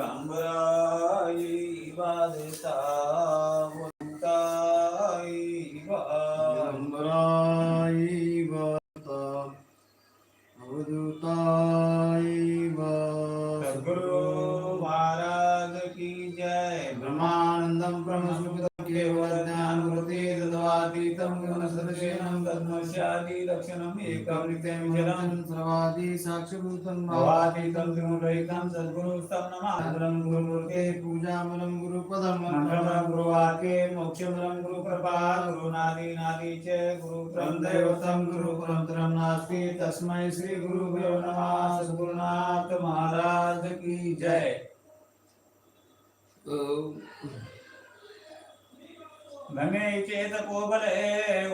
दिगंबराई वादता त्रिगुणरहितं सद्गुरुस्तं नमामि गुरुमूर्ते पूजामलं गुरुपदं मङ्गलं गुरुवाक्ये मोक्षमलं गुरुकृपा गुरुनादीनादि च गुरुप्रं दैवतं गुरुपरन्तरं नास्ति तस्मै श्रीगुरुभ्यो नमः सद्गुरुनाथ महाराज की जय। गंगे चेत कोबले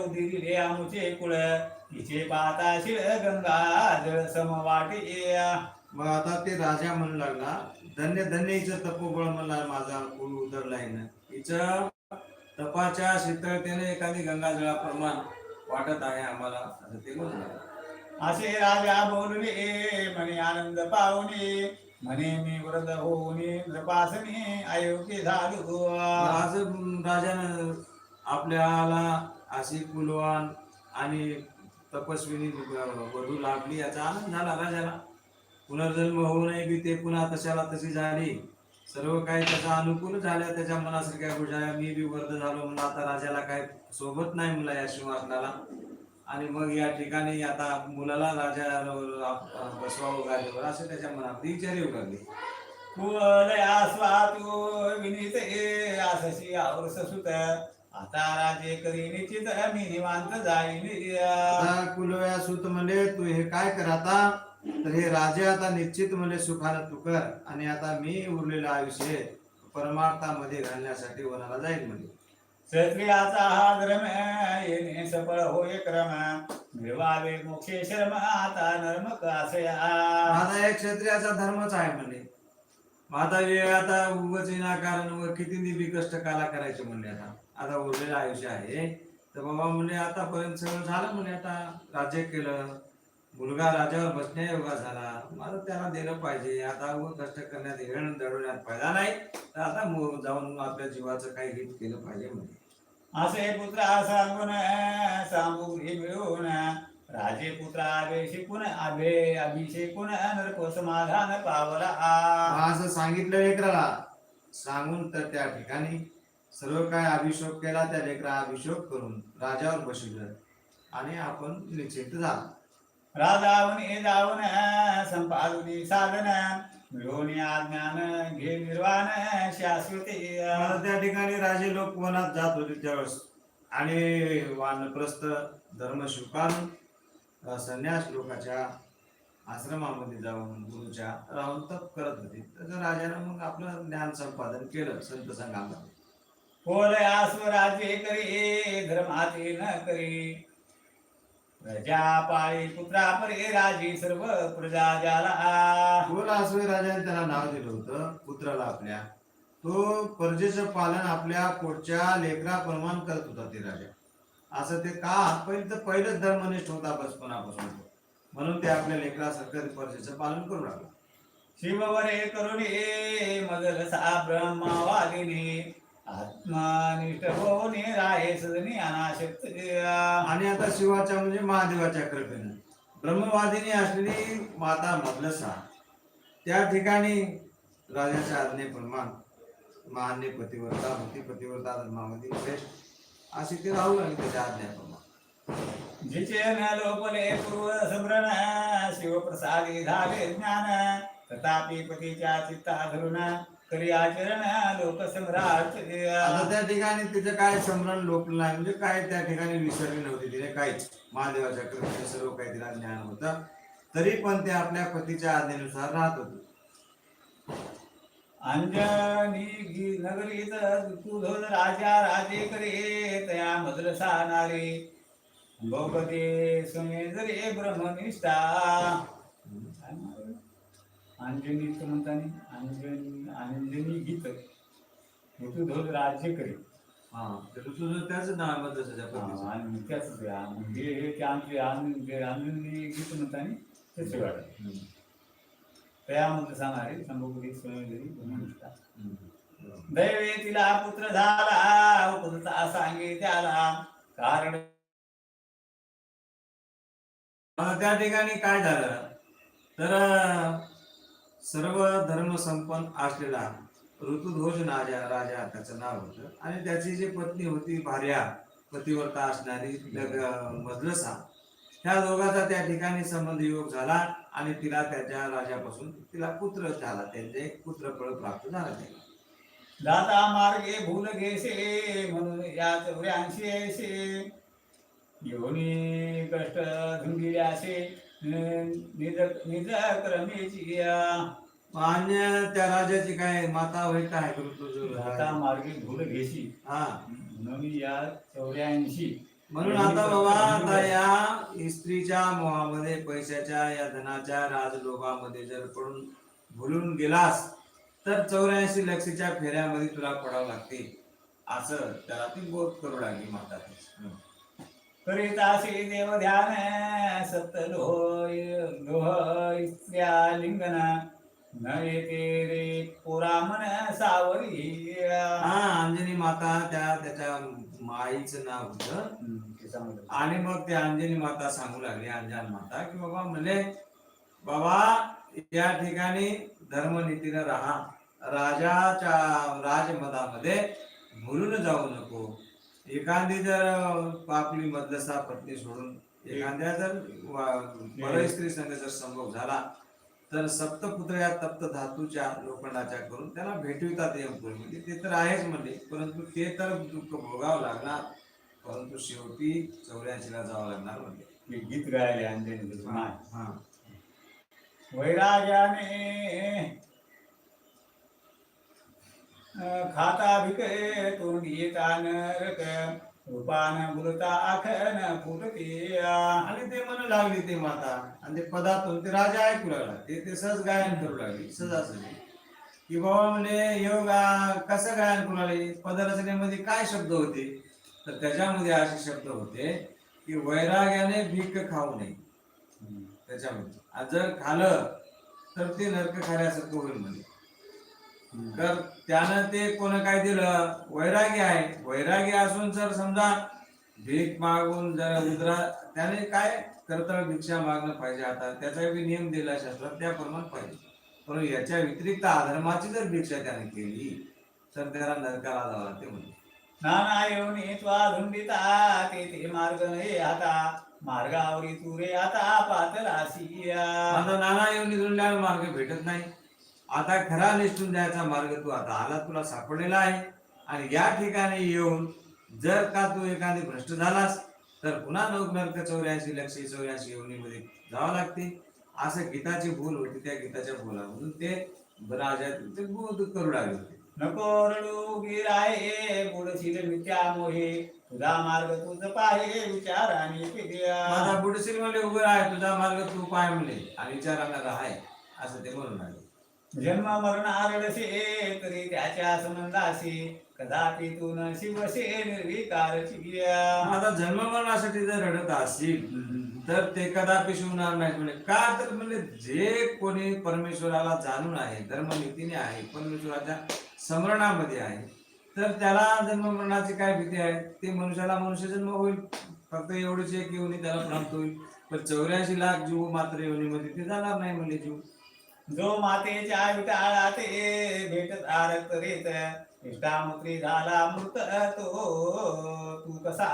उदिरिले आमुचे कुळ इचे पाता शिळ गंगा जळ समवाटी मग आता ते राजा म्हणू लागला धन्य धन्य हिचं तपोबळ म्हणला माझा कुळ उतरलाय ना हिचं तपाच्या शीतळतेने एखादी गंगाजळा प्रमाण वाटत आहे आम्हाला असं ते म्हणू लागले. असे राजा बोलले म्हणे आनंद पाहुणे म्हणे मी व्रत होऊने तपासणी अयोग्य झालो आज राजानं आपल्याला अशी कुलवान आणि तपस्विनी वधू लाभली याचा आनंद झाला राजाला. पुनर्जन्म होऊ नये बी ते पुन्हा तशाला तशी झाली. सर्व काही त्याचा अनुकूल झाल्या त्याच्या मनासारख्या गोष्टी मी बी वर्ध झालो म्हणून आता राजाला काय सोबत नाही मुला या सिंहासनाला आणि मग या ठिकाणी आता मुलाला राजा बसवावं गाडीवर असे त्याच्या मनात विचार येऊ लागले कुवलया स्वातु विनीत सुत. आता राजे करी निश्चित मी निवांत जाईन. कुलव्या सुत म्हणजे तू हे काय कर आता? तर हे राजे आता निश्चित म्हणजे सुखानं तू कर आणि आता मी उरलेलं आयुष्य परमार्थामध्ये घालण्यासाठी वनाला जाईल म्हणजे. क्षत्रियाचा हा धर्म येणे सफळ होय क्रम. मिळवावे मोक्षे शर्म आता नर्म कासया. एक क्षत्रियाचा धर्मच आहे म्हणले माझा वेळ आता उगच विनाकारण व किती निबी कष्ट काला करायचे म्हणले आता. आता उरलेलं आयुष्य आहे. तर बाबा म्हणले आतापर्यंत सगळं झालं म्हणे आता. राज्य केलं. मुलगा राजावर बसण्यायोगा झाला. मला त्याला दिलं पाहिजे. आता कष्ट करण्यात येणं दडवण्यात फायदा नाही. तर आता मो- जाऊन आपल्या जीवाचं काही हित केलं पाहिजे म्हणजे असे पुत्रा सांगून सामुग्री मिळून राजे पुत्रा शिकून अभे अभिषेकून नरको समाधान पावला? असं सांगितलं लेकराला. सांगून तर त्या ठिकाणी सर्व काय अभिषेक केला त्या लेकरा अभिषेक करून राजावर बसविलं आणि आपण निश्चित झाला. राजावने जाऊन संपादुनी साधन मिळवून अज्ञान घे निर्वाण शाश्वती. त्या ठिकाणी राजे लोक वनात जात होते त्यावेळेस. आणि वानप्रस्थ धर्म स्वीकारून संन्यास लोकांच्या आश्रमामध्ये जाऊन गुरुच्या राहून तप करत होते. तर राजानं मग आपलं ज्ञान संपादन केलं संत संघामध्ये. बोलयास राज्य करी धर्माचे न करी. प्रजा पाळी पुत्रा परे राजी सर्व प्रजा जाला बोला असं राजाने त्याला नाव दिलं होतं पुत्राला आपल्या. तो प्रजेचं पालन आपल्या पोटच्या लेकराप्रमाण करत होता ते राजा. असं ते का पहिले तर पहिलंच धर्मनिष्ठ होता बचपनापासून तो. म्हणून ते आपल्या लेकरासारखं प्रजेचं पालन करू लागला. शिववरे करुणे मदल सा ब्रह्मवादिनी आत्मनिष्ठ होणे राहे सदनी अनाशक्त आणि आता शिवाच्या म्हणजे महादेवाच्या कृपेनं. ब्रह्मवादिनी असलेली माता मदलसा त्या ठिकाणी राजाच्या आज्ञेप्रमाण महान्य पतिव्रता होती पतिव्रता धर्मामध्ये श्रेष्ठ अशी ते राहू लागली त्याच्या आज्ञेप्रमाण. जिचे न लोपले पूर्व समरण शिवप्रसादी झाले ज्ञान तथापि पतीच्या चित्ता धरुणा करी आचरण लोकसम्राट आता त्या ठिकाणी तिचं काय स्मरण लोकलं नाही म्हणजे काय त्या ठिकाणी विसरली नव्हती तिने काहीच. महादेवाच्या कृपेने सर्व काही तिला ज्ञान होतं. तरी पण ते आपल्या पतीच्या आज्ञेनुसार राहत होते. अंजनी गी- नगरीत तुझ राजा राजे करे तया मद्रसा नारी भोगते सुमेजरे ब्रह्मनिष्ठा. अंजनी म्हणताना अंजनी अंजनी गीत ऋतुध्वज राज्य करे. हा तर तुझं त्याच नाव पतीचं. आणि त्याच हे ते आमचे अंजनी गीत म्हणताना त्याचे वाटत. त्यामध्ये सांगणारे सुनगिरी ब्रह्मनिष्ठा हम्म. दैवे तिला पुत्र झाला उपदता सांगे त्याला. कारण त्या ठिकाणी काय झालं? तर सर्व धर्म संपन्न असलेला ऋतुध्वज राजा राजा त्याचं नाव होतं. आणि त्याची जी पत्नी होती भार्या पतिव्रता असणारी मजलसा ह्या दोघांचा त्या ठिकाणी संबंध योग झाला आणि तिला त्याच्या राजापासून तिला पुत्र झाला. त्यांचे एक पुत्रफळ प्राप्त झाला त्याला दाता मार्गे भूल घेसे म्हणून या चौऱ्याऐंशी ऐसे योनी कष्ट धुंगिल्यासे त्या राजाची काय माता होय काय दाता मार्गे भूल घेशी. हा. म्हणून या चौऱ्याऐंशी. म्हणून आता बाबा आता या स्त्रीच्या मोहामध्ये पैशाच्या या धनाच्या राजलोभामध्ये जर पडून भुलून गेलास तर चौऱ्याऐंशी लक्षच्या फेऱ्यामध्ये तुला पडावं लागते. असं त्याला ती बोध करू लागली माता ती. करीताशी देव ध्यान लोह स्त्रिया लिंगन रे सावरी हा अंजनी माता त्या त्याच्या माईचं नाव होतं. आणि मग ते अंजनी माता सांगू लागली अंजान माता की बाबा म्हणले बाबा या ठिकाणी धर्मनीतीनं राहा राजाच्या राजमदामध्ये भुलून जाऊ नको एखादी जर आपली मध्यस्था पत्नी सोडून एखाद्या जर परस्त्री स्त्री संघ जर संभोग झाला तर सप्तपुत्र या तप्त धातूच्या लोखंडाच्या करून त्याला भेटवितात यमपुरीमध्ये ते तर आहेच म्हणजे परंतु ते तर दुःख भोगावं लागणार परंतु शेवटी चौऱ्याऐंशीला जावं लागणार म्हणजे मी गीत गायले वैराग्याने अं, खाता भिके तोंडी येता नरक रूपान बोलता आखन फुटते आणि ते म्हणू लागली ते माता. आणि ते पदातून ते राजा ऐकू लागला. ते ते सहज गायन करू लागली. सहजासहजी की बाबा म्हणजे योगा कसं गायन करू लागले? पदरचनेमध्ये काय शब्द होते? तर त्याच्यामध्ये असे शब्द होते की वैराग्याने भीक खाऊ नये. त्याच्यामध्ये. जर खाल्लं तर ते नरक खाण्यासारखं होईल म्हणजे तर त्यानं ते कोण काय दिलं? वैराग्य आहे. वैराग्य असून जर समजा भीक मागून जर उदरा त्याने काय कर्तव्य भिक्षा मागणं पाहिजे? आता त्याचा बी नियम दिला शास्त्रात त्याप्रमाणे पाहिजे. पण याच्या व्यतिरिक्त अधर्माची जर भिक्षा त्याने केली तर त्याला नरकाला जावं लागते म्हणजे नाना येऊन त्वा ते ते मार्ग नये आता. मार्गावरी तुरे आता पातलासी नाना येऊन निघून मार्ग भेटत नाही? आता खरा निष्ठून द्यायचा मार्ग तू आता आला तुला सापडलेला आहे. आणि या ठिकाणी येऊन जर का तू एखादी भ्रष्ट झालास तर पुन्हा नऊ नरक चौऱ्याऐंशी लक्ष चौऱ्याऐंशी योनीमध्ये जावं लागते. असं गीताची भूल होती त्या गीताच्या भूलामधून ते राजा ते बोध करू लागले होते. नको रडू गिराये बुडशील मित्या मोहे. तुझा मार्ग तुझ पाहे विचाराने पिद्या माझा बुडशील म्हणले उभं आहे तुझा मार्ग तू पाय म्हणले आणि विचारांना राहाय असं ते म्हणून लागले. जन्म मरण आरडसे तरी त्याच्या संबंधाशी कदापि तू न शिवसे निर्विकार आता जन्म मरणासाठी जर रडत असतील तर ते कदापि शिवणार नाही म्हणजे का तर म्हणजे जे कोणी परमेश्वराला जाणून आहे धर्मनीतीने आहे परमेश्वराच्या स्मरणामध्ये आहे तर त्याला जन्म मरणाची काय भीती आहे? ते मनुष्याला मनुष्य जन्म होईल. फक्त एवढेच एक येऊन त्याला प्राप्त होईल. पण चौऱ्याऐंशी लाख जीव मात्र योनीमध्ये ते जाणार नाही म्हणजे जीव. जो मातेच्या विटाळा ते भेटत आरत रेत इष्टामुत्री झाला मृत तो तू कसा?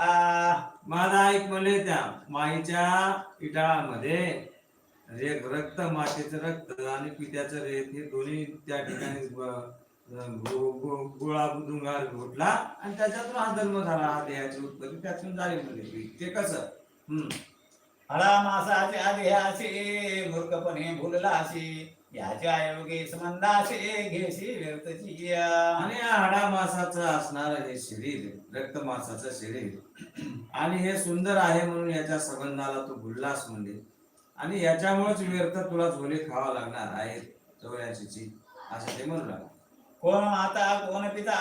माझा ऐक म्हणले त्या माईच्या इटाळामध्ये रे रक्त मातेचं रक्त आणि पित्याचं रेत हे दोन्ही त्या ठिकाणी गोळा बुदुंगार घोटला आणि त्याच्यातून हा जन्म झाला. हा देहाची उत्पत्ती त्यातून झाली म्हणजे ते कसं? हम्म. हळा मासाच्या देहाचे मूर्खपणे भुललाशी याच्या योगे संबंधाचे घेशी व्यर्थची आणि या हाडा मासाचं असणार हे शरीर रक्त मासाचं शरीर आणि हे सुंदर आहे म्हणून याच्या संबंधाला तू भुललास म्हणजे आणि याच्यामुळेच व्यर्थ तुला झोले खावा लागणार आहे चौऱ्याशीची असं ते म्हणू लागले. कोण माता कोण पिता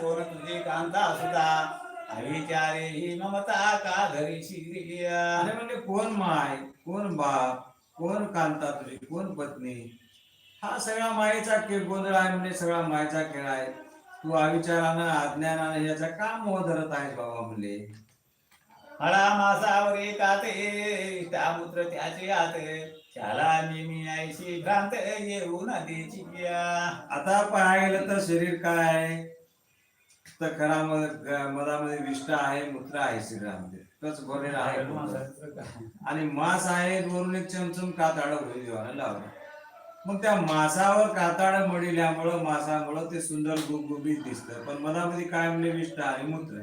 कोण तुझे कांता सुद्धा अविचारे ही ममता का धरी शिरी आणि म्हणजे कोण माय कोण बाप? कोण कांता तुझी कोण पत्नी? हा सगळा मायेचा गोंधळ आहे म्हणजे सगळा मायेचा खेळ आहे. तू अविचारानं अज्ञानानं याचा का मोह धरत आहे बाबा म्हणले. हळा मासावर एकाते त्यामुत्र त्याचे आत. त्याला नेहमी आयशी भ्रांत येऊ प्या. आता पाहायला गेलं तर शरीर काय आहे? तर खरा मध- मधामध्ये विष्ट आहे मूत्र आहे शरीरामध्ये. तच भरलेलं आहे. आणि मांस आहे वरून एक चमचम काताड होईल लावलं. मग त्या मांसावर काताड मडिल्यामुळं मांसामुळं ते सुंदर गुबगुबीत दिसतं. पण मधामध्ये काय म्हणले विष्ट आणि मूत्र?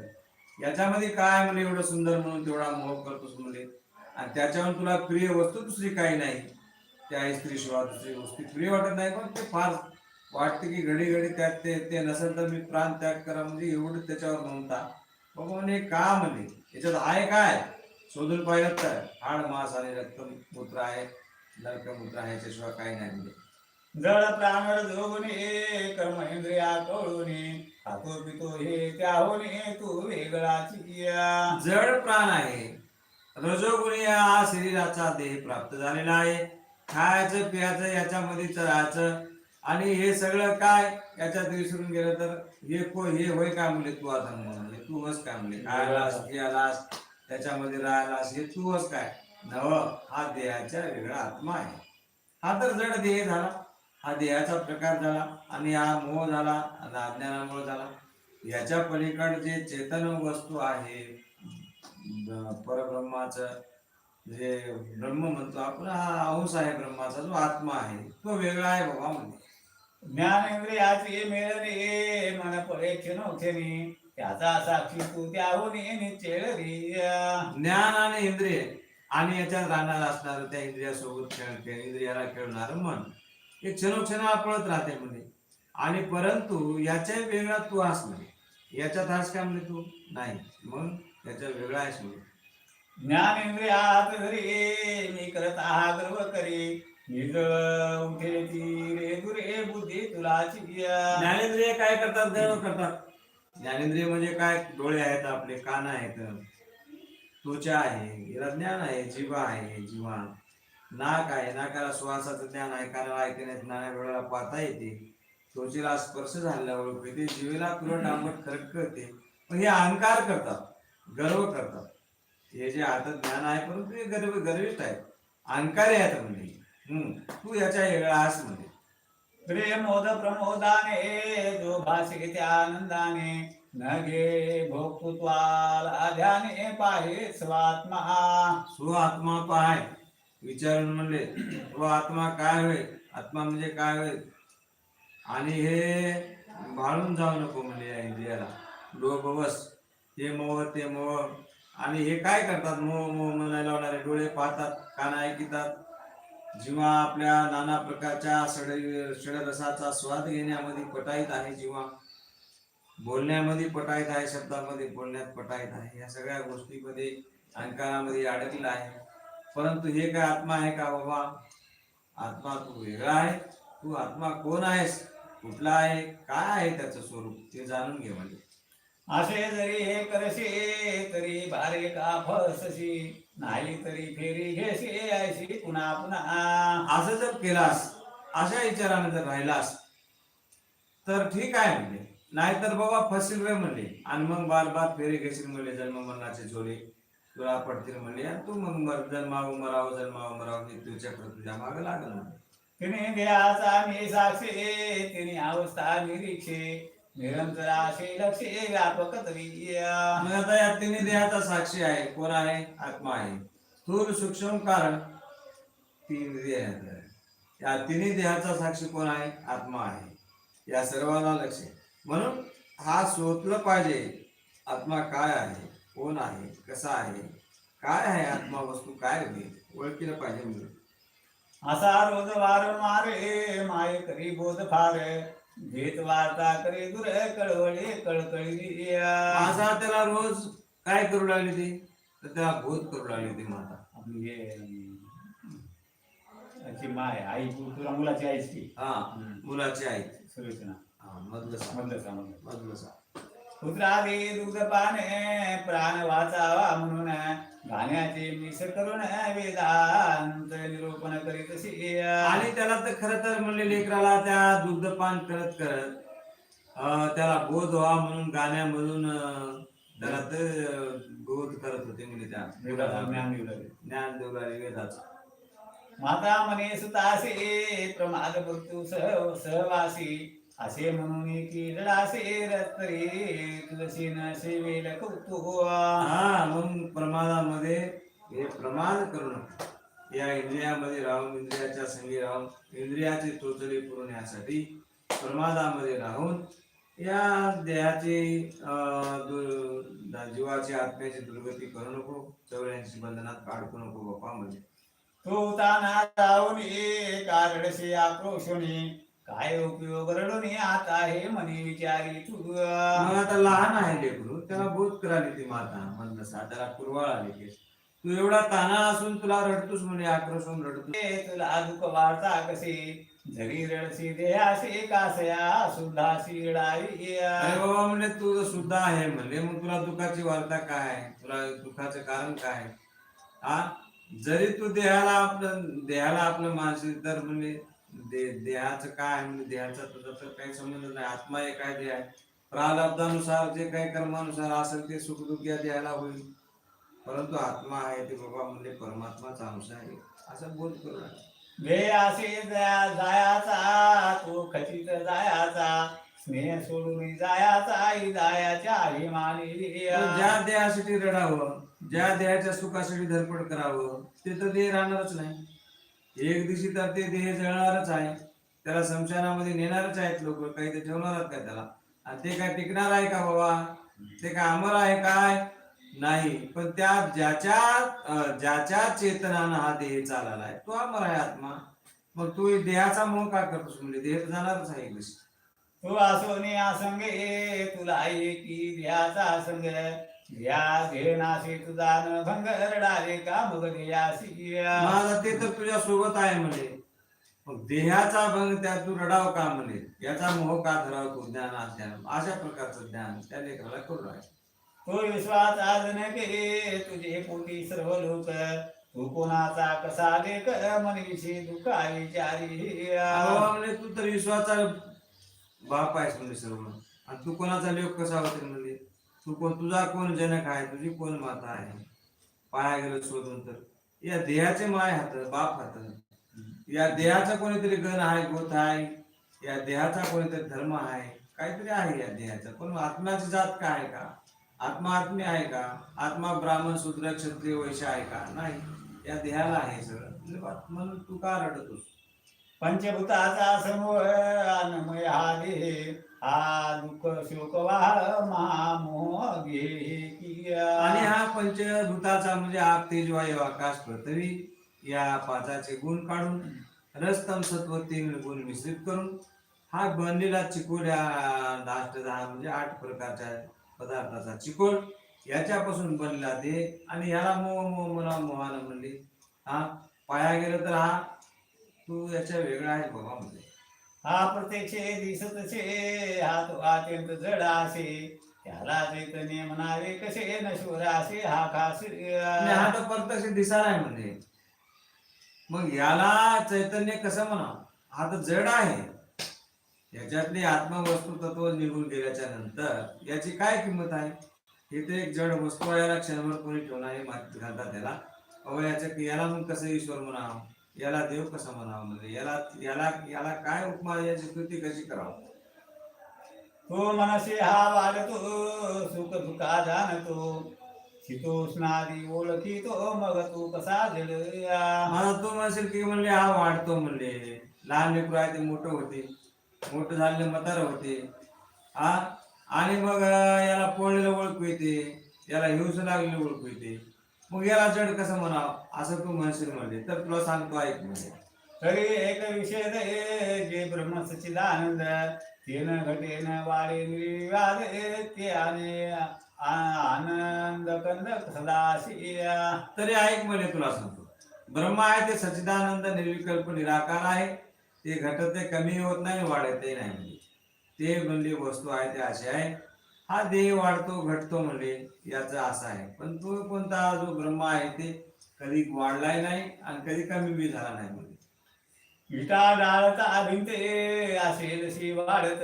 याच्यामध्ये काय म्हणजे एवढं सुंदर म्हणून तेवढा मोह करतोस म्हणजे आणि त्याच्यावर तुला प्रिय वस्तू दुसरी काही नाही. त्या स्त्री शिवाय दुसरी वस्तू प्रिय वाटत नाही पण ते फार वाटते की घडी घडी त्यात ते नसेल तर मी प्राण त्याग करा म्हणजे एवढं त्याच्यावर म्हणता. बाबा म्हणे का म्हणे याच्यात आहे काय? शोधून पाहिलं तर. हाड मांस आणि रक्त मूत्र आहे. नरक मूत्र आहे. याच्याशिवाय काही नाही म्हणजे. जळ प्राण जोगुने कर्म इंद्रिया कळूने खातो पितो हे त्याहून तू वेगळाची या जड प्राण आहे. रजोगुणी हा शरीराचा देह प्राप्त झालेला आहे. खायचं प्यायचं याच्यामध्ये चरायचं आणि हे सगळं काय? याच्यात विसरून गेलं तर हे को हे होय काय म्हणले? तू आता म्हणजे तू हस काय म्हणले खायलास प्यायलास त्याच्यामध्ये राहायलास हे तू हस काय? नव हा देहाचा वेगळा आत्मा आहे. हा तर जड देह झाला. हा देहाचा प्रकार झाला. आणि हा मोह झाला. आणि अज्ञानामुळे झाला. याच्या पलीकडे जे चेतन वस्तू आहे परब्रह्माचं जे ब्रह्म म्हणतो आपण हा अंश आहे ब्रह्माचा जो आत्मा आहे तो वेगळा आहे बाबा म्हणजे ज्ञानेंद्रियाचे मिळणे मन परेक्षण क्षणी त्याचा साक्षी तू त्याहोने निश्चळ रिया ज्ञान आणि इंद्रिय. आणि याच्यात राहणार असणार त्या इंद्रियासोबत खेळ खेळ इंद्रियाला खेळणार मन. हे क्षणोक्षणाला पळत राहते म्हणजे आणि परंतु याच्या वेगळा तू आहेस म्हणजे याच्यात हास काय म्हणजे तू? नाही. मग याच्या वेगळा आहेस म्हणजे ज्ञानेंद्रियात धरे मी करत आहा गर्व करे निजळ उठे ती रे दुरे बुद्धी तुलाची या ज्ञानेंद्रिय काय करतात करतात. ज्ञानेंद्रिय म्हणजे काय? डोळे आहेत आपले कान आहेत त्वचा आहे याला ज्ञान आहे जीवा आहे जीवा नाक आहे नाकाला श्वासाचं ज्ञान आहे कानाला ऐकण्यात नाण्या डोळ्याला पाहता येते. त्वचेला स्पर्श झालेला ओळख येते जीवेला तुरट आंबट खरक करते. पण हे अहंकार करतात गर्व करतात. हे जे आता ज्ञान आहे परंतु हे गर्व गर्विष्ठ आहेत अहंकारी आहेत म्हणजे. हम्म तू याच्या वेगळा आहेस म्हणजे प्रेमोद प्रमोदाने जो भाषे त्या आनंदाने. न घे भोक्तृत्वाला ध्याने पाहे स्वात्मा. स्व आत्मा पाय विचारून म्हणले व आत्मा काय होय? आत्मा म्हणजे काय होय? आणि हे भाळून जाऊ नको म्हणले या इंडियाला डोबवस बस. हे मोह ते मोह. आणि हे काय करतात? मोह मोह म्हणायला लावणारे डोळे पाहतात कान ऐकतात. जेव्हा आपल्या नाना प्रकारच्या सड षडरसाचा स्वाद घेण्यामध्ये पटाईत आहे जेव्हा बोलण्यामध्ये पटाईत आहे शब्दामध्ये बोलण्यात पटाईत आहे या सगळ्या गोष्टीमध्ये अंकारामध्ये अडकलेला आहे. परंतु हे काय आत्मा आहे का बाबा? आत्मा तू वेगळा आहे. तू आत्मा कोण आहेस? कुठला आहे? काय आहे त्याचं स्वरूप? ते जाणून घे म्हणजे. असे जरी हे करशे तरी भारे का फसशी? नाही तरी फेरी घेशे ऐशी पुन्हा पुन्हा. असं जर केलास अशा विचाराने जर राहिलास तर ठीक आहे म्हणजे नाहीतर बाबा फसील रे म्हणले. आणि मग बार बार फेरी घेशील म्हणले जन्म मरणाचे झोले. तुला पडतील म्हणले आणि तू मग मर जन्माव मराव जन्माव मराव हे तुझ्या तुझ्या मागं लागल म्हणे तिने देहाचा मी साक्षी तिने अवस्था निरीक्षे. निरंतर असे लक्षे व्यापक तरीया मग आता या तिन्ही देहाचा साक्षी आहे. कोण आहे? आत्मा आहे. स्थूल सूक्ष्म कारण तीन. या तिन्ही देहाचा साक्षी कोण आहे? आत्मा आहे. या सर्वांना लक्ष. म्हणून हा शोधलं पाहिजे आत्मा काय आहे? कोण आहे? कसा आहे? काय आहे आत्मा वस्तू? काय होईल ओळखीला पाहिजे म्हणजे असा रोज वारंवार माय करी बोध फार. घेत वार्ता करे दुर कळवळे कळकळी असा त्याला रोज काय करू लागली ती? तर त्याला भूत करू लागली ती माता. आपली हे याची माय आई तू तुला मुलाची आईच की? हा मुलाची आई. सुलोचना हा मधलं मधलं सांग मधलं सांग पुत्रादी दुग्ध पाने प्राण वाचावा म्हणून गाण्याचे मिस करून वेदांत निरूपण करीत आणि त्याला तर खरं तर म्हणले लेकराला त्या दुग्धपान करत करत त्याला बोध व्हा म्हणून गाण्यामधून त्याला तर बोध करत होते म्हणजे त्या. ज्ञान ज्ञान वेदाचा माता म्हणे सुतासे प्रमाद मृत्यू सह सहवासी. असे म्हणून की रडासे रत्तरे तुलसी न सेवेल कौतुक हा मग प्रमादामध्ये हे प्रमाद करू नका. या इंद्रियामध्ये राहून इंद्रियाच्या संगी राहून इंद्रियाचे चोचले पुरवण्यासाठी प्रमादामध्ये राहून या देहाची जीवाची आत्म्याची दुर्गती करू नको चौऱ्याऐंशी बंधनात काढू नको बापा म्हणजे. तो ताना जाऊन कारडसे आक्रोशोनी काय उपयोग रडून आता हे म्हणे विचारी तू. मग आता लहान आहे लेकरू त्याला बोध कराली ती माता. म्हणलं त्याला कुरवाळ आली तू एवढा ताना असून तुला रडतोस म्हणजे आक्रोश होऊन रडतोस. ते तुला दुःख वार्ता कसे? जरी रडसी देहासे कासया सुद्धासी रडावी अरे बाबा म्हणजे तू सुद्धा आहे म्हणले मग तुला दुःखाची वार्ता काय? आहे? तुला दुःखाचं कारण काय? आहे? हा जरी तू देहाला आपलं देहाला आपलं मानसिक तर म्हणजे दे देहाचं काय म्हणजे देहाचा तर काही संबंध नाही. आत्मा एक आहे देह. आहे प्रारब्धानुसार जे काही कर्मानुसार असेल ते सुख दुःख या देहाला होईल. परंतु आत्मा आहे ते बाबा म्हणजे परमात्माचा अंश आहे. असं बोध करू जायाचा तो खचित जायाचा. स्नेह सोडून जायाचा आई जायाच्या अभिमानी. ज्या देहासाठी रडावं ज्या देहाच्या सुखासाठी धडपड करावं ते तर देह राहणारच नाही. एक दिवशी तर ते देह जळणारच आहे. त्याला शमशानामध्ये नेणारच आहेत लोक. काही ते ठेवणारच काय त्याला. आणि ते काय टिकणार आहे का बाबा? ते काय अमर आहे काय? नाही. पण त्या ज्याच्या ज्याच्या चेतनानं हा देह चालला आहे तो अमर आहे आत्मा. मग तू देहाचा मोह का करतोस म्हणजे? देह जाणारच आहे एक दिवशी. तू असोने ए तुला की देहाचा असंग. या धेनाशी तुझा न भंग रडावे का मग ध्येयासी माझा ते तर तुझ्या सोबत आहे म्हणे. मग देहाचा भंग त्या तू रडाव का म्हणे? याचा मोह का धराव तू ज्ञान अशा प्रकारचं ज्ञान त्या लेकराला करू आहे तो विश्वास आज न केले तुझे पोटी सर्व लोक. तू कोणाचा कसा लेख? मनविषयी दुःखा विचारी म्हणे तू तर विश्वाचा बाप आहेस म्हणजे सर्व. आणि तू कोणाचा लेख कसा होते म्हणजे तू कोण तुझा कोण जनक आहे तुझी कोण माता आहे? पाया गेलं शोधून तर. या देहाचे माय हात बाप हात या देहाचा कोणीतरी गण आहे गोत आहे? या देहाचा कोणीतरी धर्म आहे? काहीतरी आहे या देहाचा. पण आत्म्याची जात काय आहे का? आत्मा आत्मी आहे का? आत्मा ब्राह्मण शूद्र क्षत्रिय वैश्य आहे का? नाही. या देहाला आहे सगळं. म्हणजे बा- म्हणून तू का रडतोस? पंचभूताचा समूह अन्मय हा देह हा दुःख शोक आणि हा पंचभूताचा म्हणजे आग तेज वायू आकाश पृथ्वी या पाचाचे गुण काढून रस्तम सत्व तीन गुण मिश्रित करून हा बनलेला चिकोड या नाष्ट दहा म्हणजे आठ प्रकारच्या पदार्थाचा चिकोड याच्यापासून बनलेला दे आणि ह्याला मोह मोह मला मोहानं म्हणले. हा पाया गेलं तर हा तू याच्या वेगळा आहे बाबा म्हणजे हा प्रत्यक्ष दिसत असे हा तो अत्यंत जड असे त्याला चैतन्य म्हणावे कसे नश्वर असे हा खास आणि हा तर प्रत्यक्ष दिसायला आहे म्हणजे. मग याला चैतन्य कसं म्हणा हा तर जड आहे. याच्यातली आत्मवस्तू तत्व निघून गेल्याच्यानंतर याची काय किंमत आहे? हे तर एक जड वस्तू आहे याला क्षणभर कोणी ठेवणार माहिती घालतात त्याला. अवयाच्या याला मग कसं ईश्वर म्हणावं? याला देव कसा म्हणावं म्हणजे? याला याला याला काय उपमा याची कृती कशी करावं? तो मनसे हा वाढतो सुख दुखा जाणतो. शीतोष्णादी ओळखीतो मग तू कसा मला तो म्हणशील की म्हणले हा वाढतो म्हणले. लहान लेकरू आहे ते मोठं होते. मोठं झालेले म्हातारं होते. हा? आणि मग याला पोळलेलं ओळखू येते याला हिंस लागलेलं ओळखू येते मग याला जड कसं म्हणावं? असं तू म्हणशील म्हणजे. तर तुला सांगतो ऐक म्हणजे. तरी एक विषय दे जे ब्रह्म सच्चिदानंद. तेन घटेन वाढे निर्विवाद ते आणि आ- आनंद कंद सदाशी तरी ऐक म्हणे तुला सांगतो. ब्रह्म आहे ते सच्चिदानंद निर्विकल्प निराकार आहे. ते घटत ते कमी होत नाही वाढतही नाही. म्हणजे ते म्हणले वस्तू आहे ते असे आहे. हा देह वाढतो घटतो म्हणजे याचा असा आहे. पण तो कोणता? जो ब्रह्म आहे ते कधी वाढलाय नाही आणि कधी कमी बी झाला नाही म्हणजे विटा डाळता भिंते असे जशी वाढत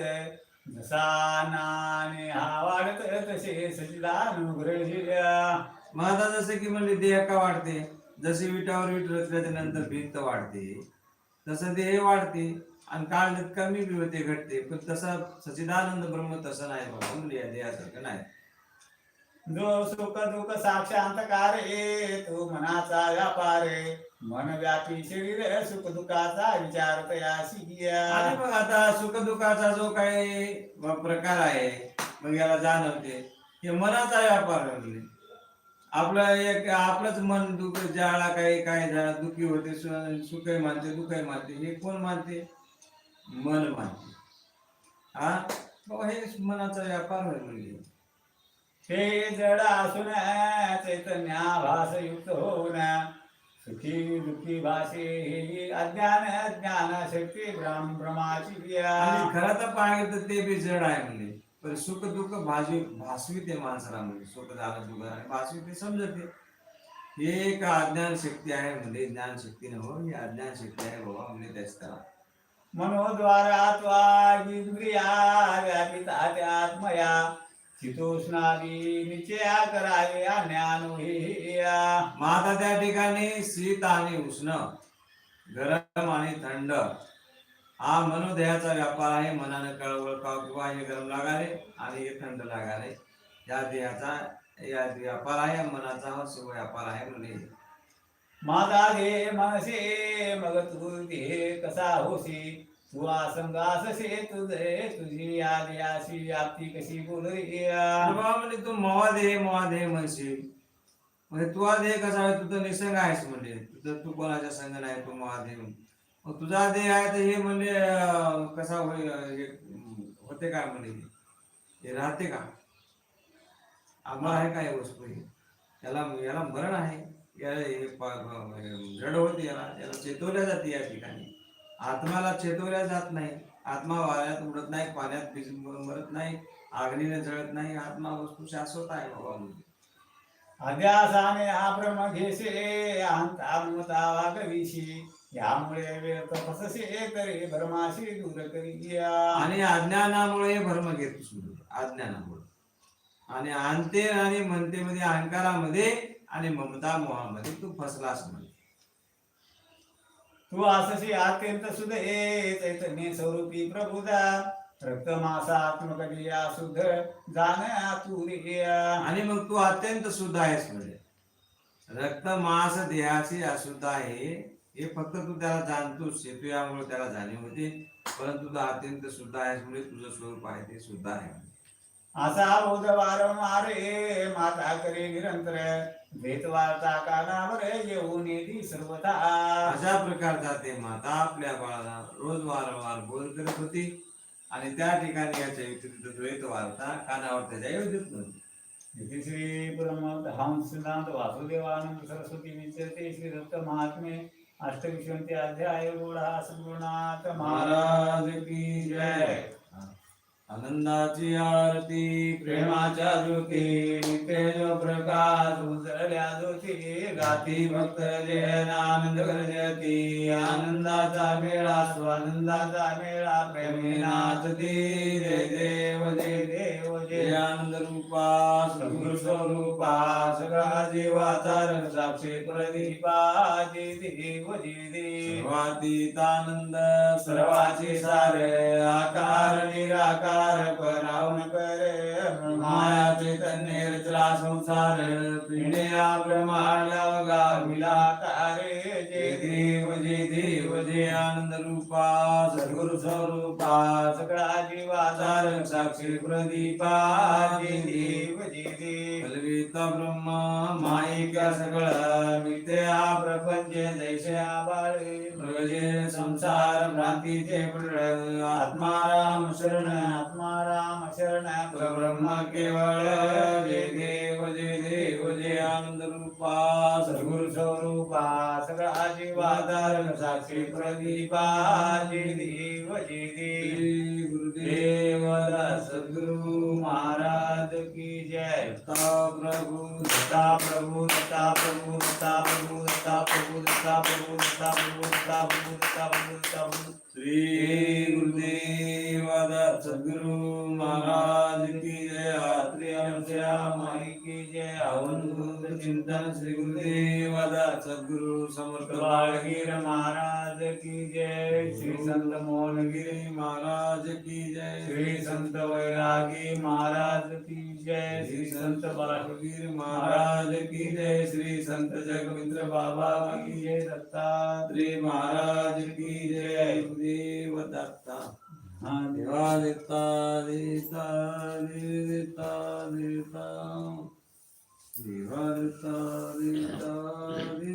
जसा नाने हा वाढत तसे मग आता जसं की म्हणजे देह का वाढते? जसे विटावर विट रचल्याच्या नंतर भिंत वाढते तसं देह वाढते. आणि काळ कमी बी होते घटते पण तसा सचिदानंद ब्रह्म तसा नाही बाबा म्हणजे या देहासारखं नाही. जो सुख दुःख साक्षांतकार ए तो मनाचा व्यापार. मन व्यापी शरीर सुख दुःखाचा विचार तयाशी आणि मग आता सुखदुःखाचा जो काही प्रकार आहे मग याला जाणवते. हे मनाचा व्यापार म्हणजे आपलं एक आपलंच मन दुःख ज्याला काही काय झालं दुखी होते सुखही मानते दुःखही मानते हे कोण मानते? मन मानते. हा? बाबा हे मनाचा व्यापार होय म्हणजे हे जड असून चैतन्याभास युक्त होऊन सुखी दुःखी भाषे ही अज्ञान ज्ञान शक्ती ब्रह्म ब्रह्माची आणि खरं तर पाहिलं तर ते बी जड आहे म्हणजे पण सुख दुःख भाजी भासवी ते माणसाला म्हणजे सुख झालं दुःख झालं भासवी ते समजते. हे एक अज्ञान शक्ती आहे म्हणजे ज्ञान शक्ती नव्ह ही अज्ञान शक्ती आहे बाबा म्हणजे त्याच त्याला मनोद्वारा त्वा इंद्रिया व्यापिता त्यात्मया शीतोष्णादी निचया करावे ज्ञान मग त्या ठिकाणी शीत आणि उष्ण गरम आणि थंड हा मनोदेहाचा व्यापार आहे. मनानं कळवळ का किंवा हे गरम लागाले आणि हे थंड लागाले या देहाचा या व्यापार आहे मनाचा हा शुभ व्यापार आहे म्हणून माझा दे मनसे मग तू दे कसा होशी तू असंगाससे तुझे तुझी आदी अशी व्याप्ती कशी बोलरी अरे बाबा म्हणजे तू मवा दे मवा दे म्हणशील म्हणजे तुझा देह कसा आहे? तू तर निसंग आहेस म्हणजे. तुझं तू कोणाच्या संग नाही तू मवा दे मग तुझा देह आहे तर हे म्हणजे कसा होईल हे, होते काय म्हणजे? हे? हे राहते का? आम्हाला आहे काय वस्तू? ही? याला याला मरण आहे? होते याला याला चेतवल्या जाते या ठिकाणी. आत्म्याला चेतवल्या जात नाही. आत्मा वाऱ्यात उडत नाही पाण्यात मरत नाही अग्नीने जळत नाही. आत्मा वस्तू शाश्वत आहे बाबा म्हणजे अध्यासाने हा ब्रह्म घेसे अंता वागविशी. यामुळे फससे तरी भरमाशी दूर करी आणि अज्ञानामुळे भ्रम म्हणजे अज्ञानामुळे. आणि आणते आणि म्हणते मध्ये अहंकारामध्ये आणि ममता मोहामध्ये तू फसलास म्हणजे तू असशी अत्यंत सुध ए चैतन्य स्वरूपी प्रभुदा रक्त मासात्मक दिया शुद्ध जाण तू आणि मग तू अत्यंत शुद्ध आहेस म्हणजे रक्त मांस देहाची अशुद्ध आहे. हे फक्त तू त्याला जाणतोस हे तू यामुळे त्याला जाणीव होते. परंतु तू अत्यंत शुद्ध आहेस म्हणजे तुझं स्वरूप आहे ते शुद्ध आहे असा बोध वारंवार ए माता करे निरंतर. भेदवार्ता कानावर येऊन येती सर्वथा. अशा प्रकारचा ते माता आपल्या बाळाला रोज वारंवार बोध करत होती. आणि त्या ठिकाणी याच्या व्यतिरिक्त द्वैत वार्ता कानावर त्याच्या येऊ देत नव्हती. श्री ब्रह्म हंस सिद्धांत वासुदेवानंद सरस्वती विचरते श्री दत्त महात्मे अष्टविंशती अध्याय गोडा सद्गुणात महाराज की जय. आनंदाची आरती प्रेमाच्या ज्योती नित्य प्रकाश उजळल्या ज्योती गाती भक्त जयन आनंद गर्जती. आनंदाचा मेळा स्वानंदाचा मेळा प्रेमी नाचती जय देव जय देव जय. आनंद रूपा सद्गुरु स्वरूपा सगळा जीवाचा साक्षी प्रदीपा जय देव जय देव सर्वातीत आनंद सर्वाचे सार आकार निराकार संसार परावन करे माया चैतन्य रचला संसार पिणे ब्रह्मांड गाविलाकार जय आनंद रूपा सद्गुरु स्वरूपा सगळा जीवाधार साक्षी प्रदीपा देव जीवे देव कलविता ब्रह्मा माईका सगळं मिथ्या प्रपंच जैसे बाळे प्रगजे संसार भ्रांतीचे आत्मा राम शरण आत्मा राम शरण। ब्रह्म केवळ जय देव जय देव जय आनंद रूपा सर्व स्वरूपा सगळा जीवाधार साक्षी प्रदीपा जय देव जय देव. श्री गुरुदेव देव सद्गुरु महाराज दत्ता प्रभु दत्ता प्रभु दत्ता प्रभु दत्ता प्रभु दत्ता प्रभु दत्ता प्रभु दत्ता प्रभु दत्ता प्रभु दत्ता प्रभु श्री गुरुदेव सद्गुरु महाराज की जय. आत्रेय श्या माई की जय. गुरु चिंतन श्री गुरुदेव सद्गुरु समर्थ बाळगीर महाराज की जय. श्री संत मोहनगिरी महाराज की जय. श्री संत वैरागी महाराज की जय. श्री संत बाळगीर महाराज की जय. श्री संत जगविंद्र बाबा की जय. दत्तात्रेय महाराज की जय. गुरुदेव दत्ता. देवा देता देता देता देता Sivartari Dari